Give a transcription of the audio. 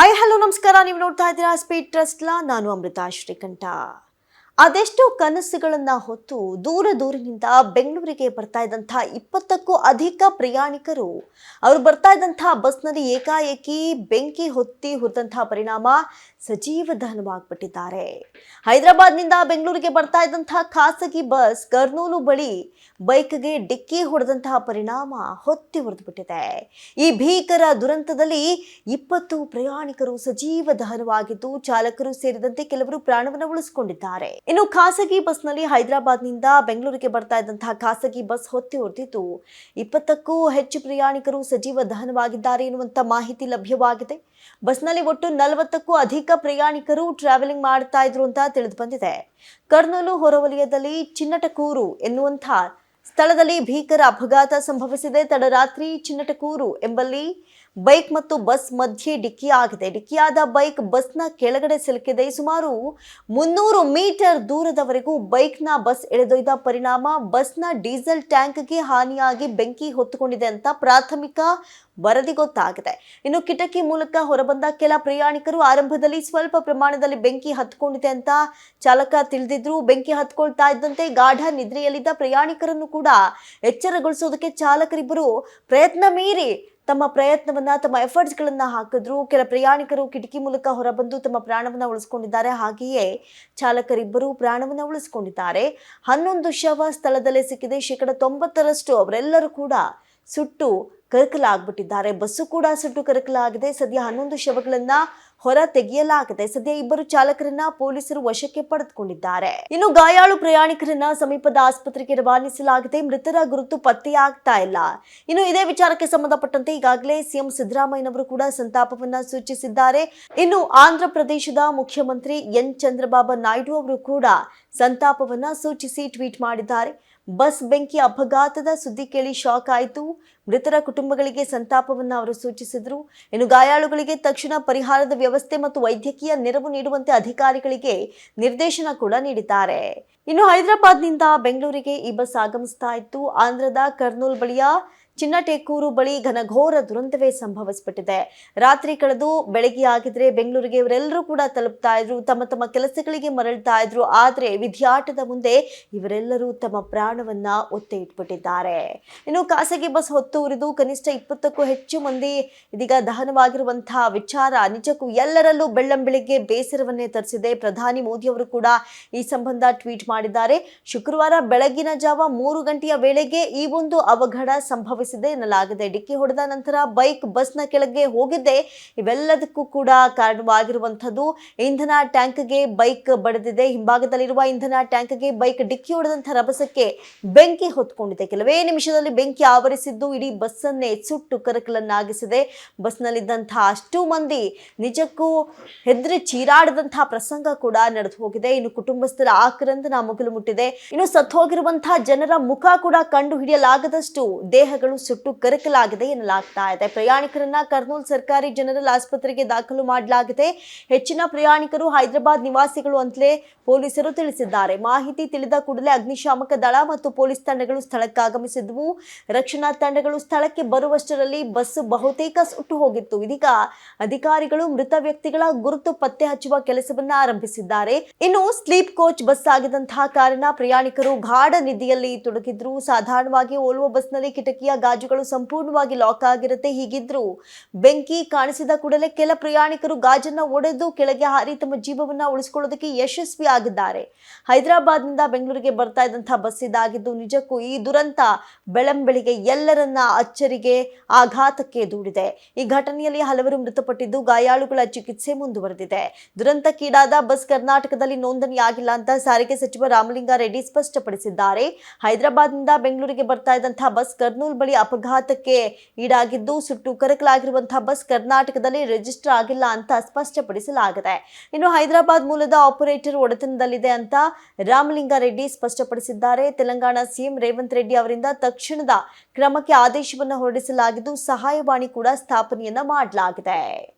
Hi hello ನಮಸ್ಕಾರ. ನೀವು ನೋಡ್ತಾ ಇದ್ದೀರಾ ಸ್ಪೀಡ್ ಟ್ರಸ್ಟ್ಲ ನಾನು ಅಮೃತ ಶ್ರೀಕಂಠ. ಅದೆಷ್ಟೋ ಕನಸುಗಳನ್ನು ಹೊತ್ತು ದೂರ ದೂರಿನಿಂದ ಬೆಂಗಳೂರಿಗೆ ಬರ್ತಾ ಇದ್ದಂಥ ಇಪ್ಪತ್ತಕ್ಕೂ ಅಧಿಕ ಪ್ರಯಾಣಿಕರು, ಅವರು ಬರ್ತಾ ಇದ್ದಂಥ ಬಸ್ನಲ್ಲಿ ಏಕಾಏಕಿ ಬೆಂಕಿ ಹೊತ್ತಿ ಹುರಿದಂತಹ ಪರಿಣಾಮ ಸಜೀವ ದಹನವಾಗ್ಬಿಟ್ಟಿದ್ದಾರೆ ಹೈದರಾಬಾದ್ನಿಂದ ಬೆಂಗಳೂರಿಗೆ ಬರ್ತಾ ಇದ್ದಂತಹ ಖಾಸಗಿ ಬಸ್ ಕರ್ನೂಲು ಬಳಿ ಬೈಕ್ಗೆ ಡಿಕ್ಕಿ ಹೊಡೆದಂತಹ ಪರಿಣಾಮ ಹೊತ್ತಿ ಹೊಡೆದುಬಿಟ್ಟಿದೆ ಈ ಭೀಕರ ದುರಂತದಲ್ಲಿ ಇಪ್ಪತ್ತು ಪ್ರಯಾಣಿಕರು ಸಜೀವ ದಹನವಾಗಿದ್ದು ಚಾಲಕರು ಸೇರಿದಂತೆ ಕೆಲವರು ಪ್ರಾಣವನ್ನು ಉಳಿಸಿಕೊಂಡಿದ್ದಾರೆ. ಇನ್ನು ಖಾಸಗಿ ಬಸ್ನಲ್ಲಿ ಹೈದರಾಬಾದ್ನಿಂದ ಬೆಂಗಳೂರಿಗೆ ಬರ್ತಾ ಇದ್ದಂತಹ ಖಾಸಗಿ ಬಸ್ ಹೊತ್ತಿ ಹೊಡೆದಿದ್ದು, ಇಪ್ಪತ್ತಕ್ಕೂ ಹೆಚ್ಚು ಪ್ರಯಾಣಿಕರು ಸಜೀವ ದಹನವಾಗಿದ್ದಾರೆ ಎನ್ನುವಂತ ಮಾಹಿತಿ ಲಭ್ಯವಾಗಿದೆ. ಬಸ್ನಲ್ಲಿ ಒಟ್ಟು ನಲವತ್ತಕ್ಕೂ ಅಧಿಕ ಪ್ರಯಾಣಿಕರು ಟ್ರಾವೆಲಿಂಗ್ ಮಾಡ್ತಾ ಇದ್ರು ಅಂತ ತಿಳಿದು ಬಂದಿದೆ. ಕರ್ನೂಲು ಹೊರವಲಯದಲ್ಲಿ ಚಿನ್ನಟಕೂರು ಎನ್ನುವಂಥ ಸ್ಥಳದಲ್ಲಿ ಭೀಕರ ಅಪಘಾತ ಸಂಭವಿಸಿದೆ. ತಡರಾತ್ರಿ ಚಿನ್ನಟಕೂರು ಎಂಬಲ್ಲಿ ಬೈಕ್ ಮತ್ತು ಬಸ್ ಮಧ್ಯೆ ಡಿಕ್ಕಿಯಾಗಿದೆ ಡಿಕ್ಕಿಯಾದ ಬೈಕ್ ಬಸ್ನ ಕೆಳಗಡೆ ಸಿಲುಕಿದೆ. ಸುಮಾರು ಮುನ್ನೂರು ಮೀಟರ್ ದೂರದವರೆಗೂ ಬೈಕ್ನ ಬಸ್ ಎಳೆದೊಯ್ದ ಪರಿಣಾಮ ಬಸ್ನ ಡೀಸೆಲ್ ಟ್ಯಾಂಕ್ಗೆ ಹಾನಿಯಾಗಿ ಬೆಂಕಿ ಹೊತ್ತುಕೊಂಡಿದೆ ಅಂತ ಪ್ರಾಥಮಿಕ ವರದಿ ಗೊತ್ತಾಗಿದೆ. ಇನ್ನು ಕಿಟಕಿ ಮೂಲಕ ಹೊರಬಂದ ಕೆಲ ಪ್ರಯಾಣಿಕರು ಆರಂಭದಲ್ಲಿ ಸ್ವಲ್ಪ ಪ್ರಮಾಣದಲ್ಲಿ ಬೆಂಕಿ ಹತ್ಕೊಂಡಿದೆ ಅಂತ ಚಾಲಕ ತಿಳಿದಿದ್ರು. ಬೆಂಕಿ ಹತ್ಕೊಳ್ತಾ ಇದ್ದಂತೆ ಗಾಢ ನಿದ್ರೆಯಲ್ಲಿದ್ದ ಪ್ರಯಾಣಿಕರನ್ನು ಕೂಡ ಎಚ್ಚರಗೊಳಿಸೋದಕ್ಕೆ ಚಾಲಕರಿಬ್ಬರು ಪ್ರಯತ್ನ ಮೀರಿ ತಮ್ಮ ಪ್ರಯತ್ನವನ್ನ, ತಮ್ಮ ಎಫರ್ಟ್ಸ್ ಗಳನ್ನ ಹಾಕಿದ್ರು. ಕೆಲ ಪ್ರಯಾಣಿಕರು ಕಿಟಕಿ ಮೂಲಕ ಹೊರಬಂದು ತಮ್ಮ ಪ್ರಾಣವನ್ನ ಉಳಿಸ್ಕೊಂಡಿದ್ದಾರೆ. ಹಾಗೆಯೇ ಚಾಲಕರಿಬ್ಬರು ಪ್ರಾಣವನ್ನ ಉಳಿಸ್ಕೊಂಡಿದ್ದಾರೆ. ಹನ್ನೊಂದು ಶವ ಸ್ಥಳದಲ್ಲೇ ಸಿಕ್ಕಿದೆ. ಶೇಕಡ ತೊಂಬತ್ತರಷ್ಟು ಅವರೆಲ್ಲರೂ ಕೂಡ ಸುಟ್ಟು ಕರಕಲಾಗ್ಬಿಟ್ಟಿದ್ದಾರೆ. ಬಸ್ಸು ಕೂಡ ಸುಟ್ಟು ಕರಕಲಾಗಿದೆ. ಸದ್ಯ ಹನ್ನೊಂದು ಶವಗಳನ್ನ ಹೊರ ತೆಗೆಯಲಾಗಿದೆ ಸದ್ಯ ಇಬ್ಬರು ಚಾಲಕರನ್ನ ಪೊಲೀಸರು ವಶಕ್ಕೆ ಪಡೆದುಕೊಂಡಿದ್ದಾರೆ. ಇನ್ನು ಗಾಯಾಳು ಪ್ರಯಾಣಿಕರನ್ನ ಸಮೀಪದ ಆಸ್ಪತ್ರೆಗೆ ರವಾನಿಸಲಾಗಿದೆ ಮೃತರ ಗುರುತು ಪತ್ತೆಯಾಗ್ತಾ ಇಲ್ಲ. ಇನ್ನು ಇದೇ ವಿಚಾರಕ್ಕೆ ಸಂಬಂಧಪಟ್ಟಂತೆ ಈಗಾಗಲೇ ಸಿಎಂ ಸಿದ್ದರಾಮಯ್ಯನವರು ಕೂಡ ಸಂತಾಪವನ್ನ ಸೂಚಿಸಿದ್ದಾರೆ. ಇನ್ನು ಆಂಧ್ರ ಪ್ರದೇಶದ ಮುಖ್ಯಮಂತ್ರಿ ಎನ್ ಚಂದ್ರಬಾಬು ನಾಯ್ಡು ಅವರು ಕೂಡ ಸಂತಾಪವನ್ನ ಸೂಚಿಸಿ ಟ್ವೀಟ್ ಮಾಡಿದ್ದಾರೆ. ಬಸ್ ಬೆಂಕಿ ಅಪಘಾತದ ಸುದ್ದಿ ಕೇಳಿ ಶಾಕ್ ಆಯಿತು. ಮೃತರ ಕುಟುಂಬಗಳಿಗೆ ಸಂತಾಪವನ್ನು ಅವರು ಸೂಚಿಸಿದರು. ಇನ್ನು ಗಾಯಾಳುಗಳಿಗೆ ತಕ್ಷಣ ಪರಿಹಾರದ ವ್ಯವಸ್ಥೆ ಮತ್ತು ವೈದ್ಯಕೀಯ ನೆರವು ನೀಡುವಂತೆ ಅಧಿಕಾರಿಗಳಿಗೆ ನಿರ್ದೇಶನ ಕೂಡ ನೀಡಿದ್ದಾರೆ. ಇನ್ನು ಹೈದರಾಬಾದ್ನಿಂದ ಬೆಂಗಳೂರಿಗೆ ಈ ಬಸ್ ಆಗಮಿಸ್ತಾ ಇತ್ತು. ಆಂಧ್ರದ ಕರ್ನೂಲ್ ಬಳಿಯ ಚಿನ್ನಟೇಕೂರು ಬಳಿ ಘನಘೋರ ದುರಂತವೇ ಸಂಭವಿಸಿಬಿಟ್ಟಿದೆ. ರಾತ್ರಿ ಕಳೆದು ಬೆಳಗ್ಗೆ ಆಗಿದ್ರೆ ಬೆಂಗಳೂರಿಗೆ ಇವರೆಲ್ಲರೂ ಕೂಡ ತಲುಪ್ತಾ ಇದ್ರು. ತಮ್ಮ ತಮ್ಮ ಕೆಲಸಗಳಿಗೆ ಮರಳ್ತಾ ಇದ್ರು. ಆದ್ರೆ ವಿಧಿಯಾಟದ ಮುಂದೆ ಇವರೆಲ್ಲರೂ ತಮ್ಮ ಪ್ರಾಣವನ್ನ ಒತ್ತೆ ಇಟ್ಬಿಟ್ಟಿದ್ದಾರೆ ಇನ್ನು ಖಾಸಗಿ ಬಸ್ ಹೊತ್ತು ಉರಿದು ಕನಿಷ್ಠ ಇಪ್ಪತ್ತಕ್ಕೂ ಹೆಚ್ಚು ಮಂದಿ ಇದೀಗ ದಹನವಾಗಿರುವಂತಹ ವಿಚಾರ ನಿಜಕ್ಕೂ ಎಲ್ಲರಲ್ಲೂ ಬೆಳ್ಳಂಬೆಳಿಗ್ಗೆ ಬೇಸರವನ್ನೇ ತರಿಸಿದೆ. ಪ್ರಧಾನಿ ಮೋದಿ ಅವರು ಕೂಡ ಈ ಸಂಬಂಧ ಟ್ವೀಟ್ ಮಾಡಿದ್ದಾರೆ. ಶುಕ್ರವಾರ ಬೆಳಗಿನ ಜಾವ ಮೂರು ಗಂಟೆಯ ವೇಳೆಗೆ ಈ ಒಂದು ಅವಘಡ ಸಂಭವಿಸಿದೆ ಎನ್ನಲಾಗಿದೆ. ಡಿಕ್ಕಿ ಹೊಡೆದ ನಂತರ ಬೈಕ್ ಬಸ್ನ ಕೆಳಗೆ ಹೋಗಿದ್ದೆ. ಇವೆಲ್ಲದಕ್ಕೂ ಕೂಡ ಕಾರಣವಾಗಿರುವಂಥದ್ದು. ಇಂಧನ ಟ್ಯಾಂಕ್ಗೆ ಬೈಕ್ ಬಡದಿದೆ. ಹಿಂಭಾಗದಲ್ಲಿರುವ ಇಂಧನ ಟ್ಯಾಂಕ್ಗೆ ಬೈಕ್ ಡಿಕ್ಕಿ ಹೊಡೆದಂತಹ ರಭಸಕ್ಕೆ ಬೆಂಕಿ ಹೊತ್ಕೊಂಡಿದೆ. ಕೆಲವೇ ನಿಮಿಷದಲ್ಲಿ ಬೆಂಕಿ ಆವರಿಸಿದ್ದು ಇಡೀ ಬಸ್ಸನ್ನೇ ಸುಟ್ಟು ಕರಕಲನ್ನಾಗಿಸಿದೆ. ಬಸ್ನಲ್ಲಿದ್ದಂತಹ ಅಷ್ಟು ಮಂದಿ ನಿಜಕ್ಕೂ ಹೆದರಿ ಚೀರಾಡದಂತಹ ಪ್ರಸಂಗ ಕೂಡ ನಡೆದು ಹೋಗಿದೆ. ಇನ್ನು ಕುಟುಂಬಸ್ಥರ ಆಕ್ರಂದನ ಮುಗಿಲು ಮುಟ್ಟಿದೆ. ಇನ್ನು ಸತ್ತು ಹೋಗಿರುವಂತಹ ಜನರ ಮುಖ ಕೂಡ ಕಂಡು ಹಿಡಿಯಲಾಗದಷ್ಟು ದೇಹಗಳು ಸುಟ್ಟು ಕರಕಲಾಗಿದೆ ಎನ್ನಲಾಗ್ತಾ ಇದೆ. ಪ್ರಯಾಣಿಕರನ್ನ ಕರ್ನೂಲ್ ಸರ್ಕಾರಿ ಜನರಲ್ ಆಸ್ಪತ್ರೆಗೆ ದಾಖಲು ಮಾಡಲಾಗಿದೆ. ಹೆಚ್ಚಿನ ಪ್ರಯಾಣಿಕರು ಹೈದರಾಬಾದ್ ನಿವಾಸಿಗಳು ಅಂತಲೇ ಪೊಲೀಸರು ತಿಳಿಸಿದ್ದಾರೆ. ಮಾಹಿತಿ ತಿಳಿದ ಕೂಡಲೇ ಅಗ್ನಿಶಾಮಕ ದಳ ಮತ್ತು ಪೊಲೀಸ್ ತಂಡಗಳು ಸ್ಥಳಕ್ಕೆ ಆಗಮಿಸಿದ್ವು. ರಕ್ಷಣಾ ತಂಡಗಳು ಸ್ಥಳಕ್ಕೆ ಬರುವಷ್ಟರಲ್ಲಿ ಬಸ್ ಬಹುತೇಕ ಸುಟ್ಟು ಹೋಗಿತ್ತು. ಇದೀಗ ಅಧಿಕಾರಿಗಳು ಮೃತ ವ್ಯಕ್ತಿಗಳ ಗುರುತು ಪತ್ತೆ ಹಚ್ಚುವ ಕೆಲಸವನ್ನ ಆರಂಭಿಸಿದ್ದಾರೆ. ಇನ್ನು ಸ್ಲೀಪ್ ಕೋಚ್ ಬಸ್ ಆಗಿದಂತಹ ಕಾರಣ ಪ್ರಯಾಣಿಕರು ಗಾಢ ನಿಧಿಯಲ್ಲಿ ತೊಡಗಿದ್ರು. ಸಾಧಾರಣವಾಗಿ ಓಲ್ವ ಬಸ್ನಲ್ಲಿ ಕಿಟಕಿಯ ಗಾಜುಗಳು ಸಂಪೂರ್ಣವಾಗಿ ಲಾಕ್ ಆಗಿರುತ್ತೆ. ಹೀಗಿದ್ರು ಬೆಂಕಿ ಕಾಣಿಸಿದ ಕೂಡಲೇ ಕೆಲ ಪ್ರಯಾಣಿಕರು ಗಾಜನ್ನ ಒಡೆದು ಕೆಳಗೆ ಹಾರಿ ತಮ್ಮ ಜೀವವನ್ನ ಉಳಿಸಿಕೊಳ್ಳೋದಕ್ಕೆ ಯಶಸ್ವಿ ಆಗಿದ್ದಾರೆ. ಹೈದರಾಬಾದ್ನಿಂದ ಬೆಂಗಳೂರಿಗೆ ಬರ್ತಾ ಇದ್ದಂತಹ ಬಸ್ ಇದಾಗಿದ್ದು, ನಿಜಕ್ಕೂ ಈ ದುರಂತ ಬೆಳಂಬೆಳಿಗ್ಗೆ ಎಲ್ಲರನ್ನ ಅಚ್ಚರಿಗೆ ಆಘಾತಕ್ಕೆ ದೂಡಿದೆ. ಈ ಘಟನೆಯಲ್ಲಿ ಹಲವರು ಮೃತಪಟ್ಟಿದ್ದು ಗಾಯಾಳುಗಳ ಚಿಕಿತ್ಸೆ ಮುಂದುವರೆದಿದೆ. ದುರಂತಕ್ಕೀಡಾದ ಬಸ್ ಕರ್ನಾಟಕದಲ್ಲಿ ನೋಂದಣಿಯಾಗಿಲ್ಲ ಅಂತ ಸಾರಿಗೆ ಸಚಿವ ರಾಮಲಿಂಗಾರೆಡ್ಡಿ ಸ್ಪಷ್ಟಪಡಿಸಿದ್ದಾರೆ. ಹೈದರಾಬಾದ್ನಿಂದ ಬೆಂಗಳೂರಿಗೆ ಬರ್ತಾ ಇದ್ದಂತಹ ಬಸ್ ಕರ್ನೂಲ್ ಬಳಿ ಅಪಘಾತಕ್ಕೆ ಈಡಾಗಿದ್ದು ಸುಟ್ಟು ಕರಕಲಾಗಿರುವಂತಹ ಬಸ್ ಕರ್ನಾಟಕದಲ್ಲಿ ರಿಜಿಸ್ಟರ್ ಆಗಿಲ್ಲ ಅಂತ ಸ್ಪಷ್ಟಪಡಿಸಲಾಗಿದೆ. ಇನ್ನು ಹೈದರಾಬಾದ್ ಮೂಲದ ಆಪರೇಟರ್ ಒಡೆತನದಲ್ಲಿದೆ ಅಂತ ರಾಮಲಿಂಗಾರೆಡ್ಡಿ ಸ್ಪಷ್ಟಪಡಿಸಿದ್ದಾರೆ. ತೆಲಂಗಾಣ ಸಿಎಂ ರೇವಂತ್ ರೆಡ್ಡಿ ಅವರಿಂದ ತಕ್ಷಣದ ಕ್ರಮಕ್ಕೆ ಆದೇಶವನ್ನು ಹೊರಡಿಸಲಾಗಿದ್ದು ಸಹಾಯವಾಣಿ ಕೂಡ ಸ್ಥಾಪನೆಯನ್ನ ಮಾಡಲಾಗಿದೆ.